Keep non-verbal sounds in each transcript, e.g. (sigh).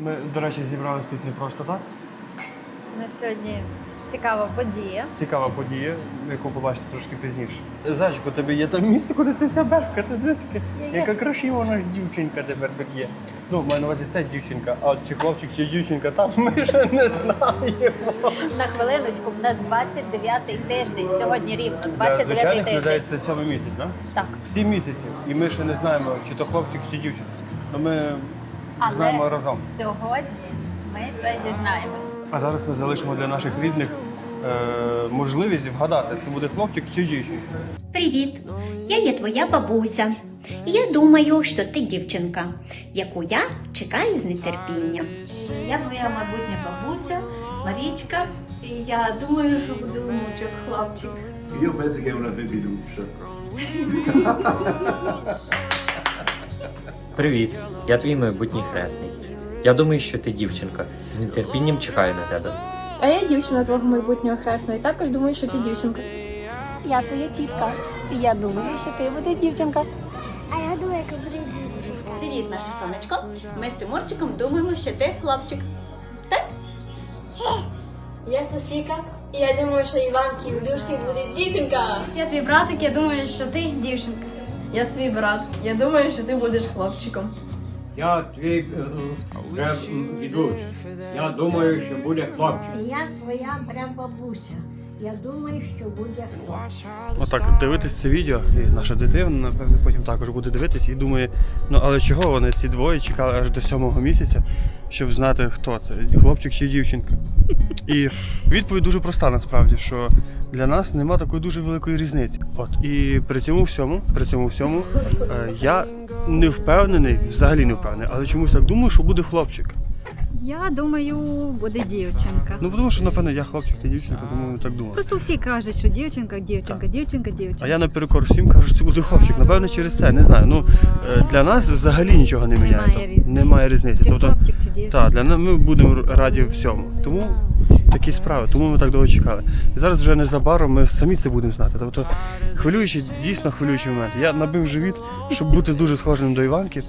Ми, до речі, зібрались тут не просто так. На сьогодні цікава подія. Цікава подія, яку побачите трошки пізніше. Зайчик, у тебе є там місце, куди це все бехкати, диски. Є. Яка красива вона ж дівчинка тепер так є. Ну, маю на увазі це дівчинка, а от чи хлопчик, чи дівчинка, там ми ще не знаємо. На хвилиночку, в нас 29-й тиждень. Сьогодні рівно Для 29-й звичайних людей тиждень. це сьомий місяць, так? Так. Сім місяців. І ми ще не знаємо, чи то хлопчик, чи дівчинка. Ну ми Але знаємо разом. сьогодні ми це дізнаємось. А зараз ми залишимо для наших рідних е, можливість вгадати, це буде хлопчик чи дівчинка. Привіт! Я є твоя бабуся. І я думаю, що ти дівчинка, яку я чекаю з нетерпінням. Я твоя майбутня бабуся, Марічка, і я думаю, що буде внучок, хлопчик. Io penso che è una femminuccia. (laughs) Привіт, я твій майбутній хресний. Я думаю, що ти дівчинка. З нетерпінням чекаю на тебе. А я дівчина твого майбутнього хресного і також думаю, що ти дівчинка. Я твоя тітка. І я думаю, що ти будеш дівчинка. А я думаю, яка буде дівчинка. Привіт, наше сонечко. Ми з Тимурчиком думаємо, що ти хлопчик. Так? Я Софіка, і я думаю, що Іванки і буде дівчинка. Я твій братик, я думаю, що ти дівчинка. Я твій брат. Я думаю, що ти будеш хлопчиком. Я твій е, е, дідусь. Я думаю, що буде хлопчик. Я твоя прабабуся. Я думаю, що буде. Отак дивитись це відео, і наша дитина, напевно, потім також буде дивитись і думає, ну але чого вони ці двоє чекали аж до сьомого місяця, щоб знати, хто це, хлопчик чи дівчинка. І відповідь дуже проста насправді, що для нас нема такої дуже великої різниці. От і при цьому всьому, при цьому всьому, е, я не впевнений, взагалі не впевнений, але чомусь так думаю, що буде хлопчик. Я думаю, буде дівчинка. Ну тому що, напевно, я хлопчик, та дівчинка, тому так думав. Просто всі кажуть, що дівчинка, дівчинка, Так. дівчинка, дівчинка. А я наперекор всім кажу, що це буде хлопчик. Напевно, через це. Не знаю. Ну е, для нас взагалі нічого не міняє. Немає Тобто, різниці. Немає різниці. Чи Тобто, хлопчик, чи дівчинка. так, для нас ми будемо раді всьому. Тому такі справи, тому ми так довго чекали. І зараз вже незабаром ми самі це будемо знати. Тобто хвилюючі, дійсно хвилюючі моменти. Я набив живіт, щоб бути дуже схожим до Іванки.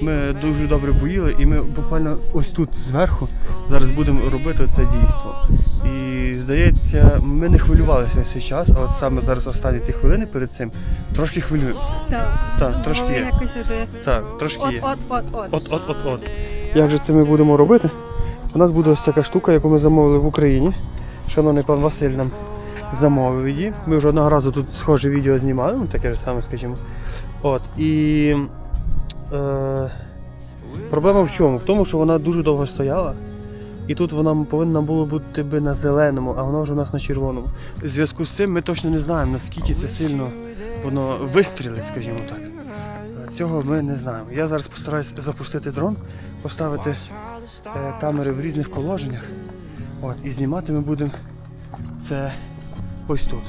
Ми дуже добре поїли, і ми буквально ось тут зверху зараз будемо робити це дійство. І здається, ми не хвилювалися весь цей час, а от саме зараз останні ці хвилини перед цим трошки хвилюємося. Так, Так, трошки є. якось уже Так, трошки от, є. от, от, от. От, от, от, от. Як же це ми будемо робити? У нас буде ось така штука, яку ми замовили в Україні. Шановний пан Василь нам замовив її. Ми вже одного разу тут схоже відео знімали, ну таке ж саме, скажімо. От. І е, проблема в чому? В тому, що вона дуже довго стояла. І тут вона повинна була бути би на зеленому, а вона вже у нас на червоному. В зв'язку з цим ми точно не знаємо, наскільки це сильно воно вистрілить, скажімо так. Цього ми не знаємо. Я зараз постараюсь запустити дрон, поставити камери в різних положеннях. От, і знімати ми будемо це ось тут.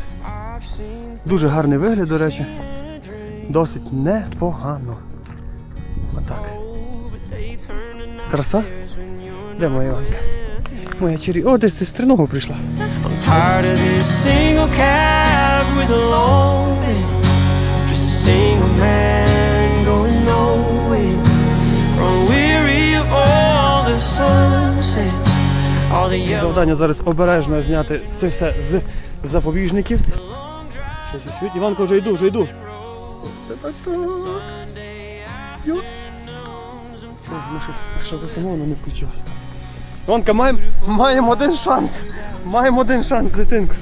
Дуже гарний вигляд, до речі. Досить непогано. Отак. Краса? Де моя Іванка? Моя чері. О, десь ти з Терногу прийшла. Завдання зараз обережно зняти це все з запобіжників. Ще чуть-чуть. Іванко, вже йду, вже йду. Це так так. Йо. Що, що ви само не включилось. Іванка, маємо, маємо один шанс. Маємо один шанс, дитинку.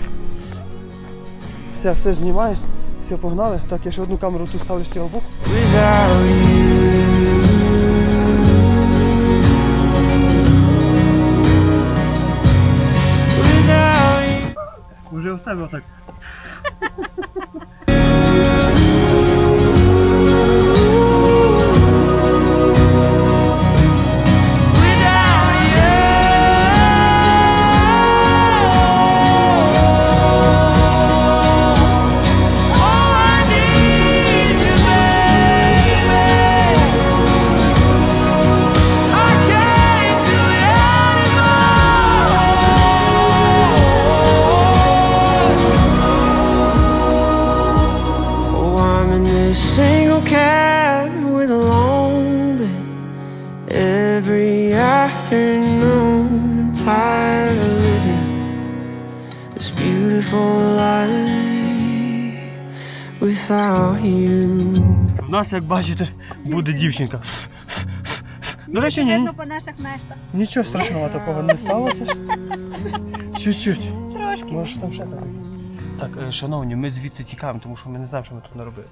Все, все знімає. Все, погнали. Так, я ще одну камеру тут ставлю з цього боку. You. Уже в afternoon. I'm tired of living this beautiful life without you. В нас, як бачите, буде дівчинка. До речі, ні. Видно по наших мештах. Нічого страшного такого не сталося. Чуть-чуть. Трошки. Може, там ще так. Так, е, шановні, ми звідси тікаємо, тому що ми не знаємо, що ми тут наробили.